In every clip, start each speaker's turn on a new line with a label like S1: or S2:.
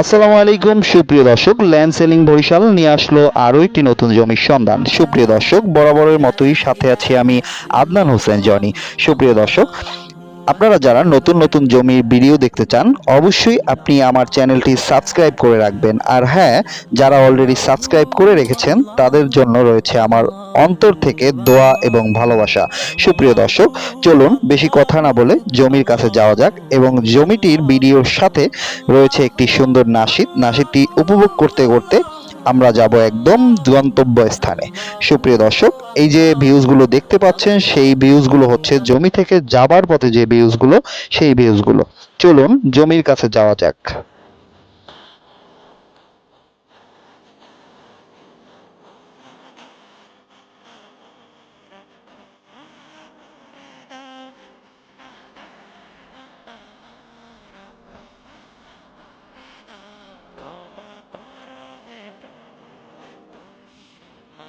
S1: আসসালামু আলাইকুম, সুপ্রিয় দর্শক। ল্যান্ড সেলিং বরিশাল নিয়ে আসলো আরও একটি নতুন জমির সন্ধান। সুপ্রিয় দর্শক, বরাবরের মতোই সাথে আছি আমি আদনান হোসেন জনি। সুপ্রিয় দর্শক আপনারা যারা নতুন নতুন জমির ভিডিও দেখতে চান, অবশ্যই আপনি আমার চ্যানেলটি সাবস্ক্রাইব করে রাখবেন। আর হ্যাঁ যারা অলরেডি সাবস্ক্রাইব করে রেখেছেন, তাদের জন্য রয়েছে আমার অন্তর থেকে দোয়া এবং ভালোবাসা। সুপ্রিয় দর্শক, চলুন বেশি কথা না বলে জমির কাছে যাওয়া যাক এবং জমিটির ভিডিওর সাথে রয়েছে একটি সুন্দর নাসিদ। নাসিদটি উপভোগ করতে করতে আমরা যাব একদম গন্তব্য স্থানে। সুপ্রিয় দর্শক, এই যে ভিউজগুলো দেখতে পাচ্ছেন, সেই ভিউজগুলো হচ্ছে জমি থেকে যাবার পথে যে ভিউজগুলো, সেই ভিউজগুলো। চলুন জমির কাছে যাওয়া যাক।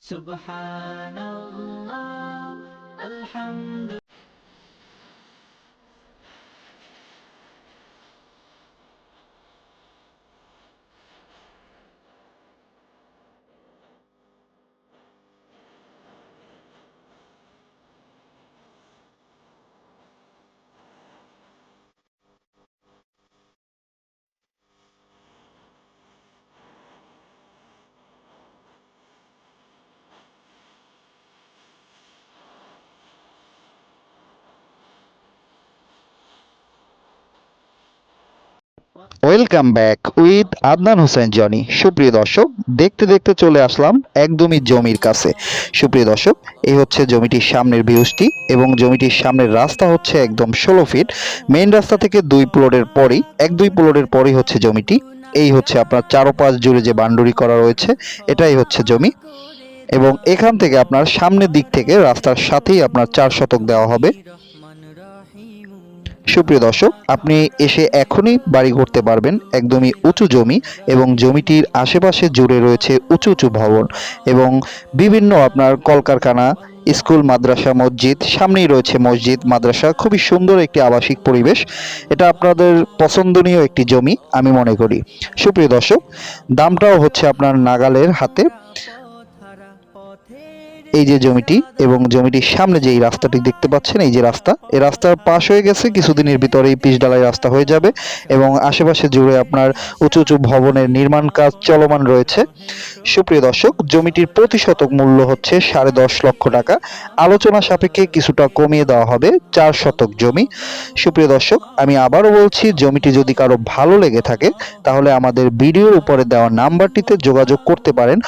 S2: سبحان الله الحمد
S1: welcome back with Adnan Hossain Joni সুপ্রিয় দর্শক, দেখতে দেখতে চলে আসলাম একদমই জমির কাছে। সুপ্রিয় দর্শক, এই হচ্ছে জমিটির সামনের ভিউজটি এবং জমিটির সামনের রাস্তা হচ্ছে একদম ষোলো ফিট। মেইন রাস্তা থেকে দুই প্লটের পরই, এক দুই প্লটের পরই হচ্ছে জমিটি। এই হচ্ছে আপনার চারোপাশ জুড়ে যে বান্ডুরি করা রয়েছে, এটাই হচ্ছে জমি। এবং এখান থেকে আপনার সামনের দিক থেকে রাস্তার সাথেই আপনার চার শতক দেওয়া হবে। সুপ্রিয় দর্শক, আপনি এসে এখনই বাড়ি করতে পারবেন একদমই উঁচু জমি এবং জমিটির আশেপাশে জুড়ে রয়েছে উঁচু উঁচু ভবন এবং বিভিন্ন আপনার কলকারখানা, স্কুল, মাদ্রাসা, মসজিদ, সামনেই রয়েছে মসজিদ, মাদ্রাসা, খুবই সুন্দর একটি আবাসিক পরিবেশ। এটা আপনাদের পছন্দনীয় একটি জমি, আমি মনে করি। সুপ্রিয় দর্শক, দামটাও হচ্ছে আপনার নাগালের হাতে। এই যে জমিটি এবং জমিটির সামনে যে এই রাস্তাটি দেখতে পাচ্ছেন, এই যে রাস্তা এই রাস্তার পাশ হয়ে গেছে, কিছুদিনের ভিতরেই পিচ ঢালাই রাস্তা হয়ে যাবে এবং আশেপাশে জুড়ে আপনার উঁচু উঁচু ভবনের নির্মাণ কাজ চলমান রয়েছে। সুপ্রিয় দর্শক, জমিটির প্রতি শতক মূল্য হচ্ছে সাড়ে দশ লক্ষ টাকা। আলোচনা সাপেক্ষে কিছুটা কমিয়ে দেওয়া হবে চার শতক জমি। সুপ্রিয় দর্শক, আমি আবারও বলছি, জমিটি যদি কারও ভালো লেগে থাকে, তাহলে আমাদের ভিডিওর উপরে দেওয়া নাম্বারটিতে যোগাযোগ করতে পারেন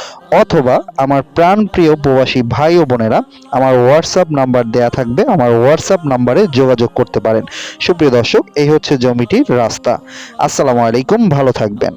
S1: অথবা আমার প্রাণপ্রিয় প্রবাসী ভাই ও বোনেরা, আমার হোয়াটসঅ্যাপ নাম্বার দেয়া থাকবে, আমার হোয়াটসঅ্যাপ নাম্বারে যোগাযোগ করতে পারেন। সুপ্রিয় দর্শক, এই হচ্ছে জমিটির রাস্তা। আসসালামু আলাইকুম, ভালো থাকবেন।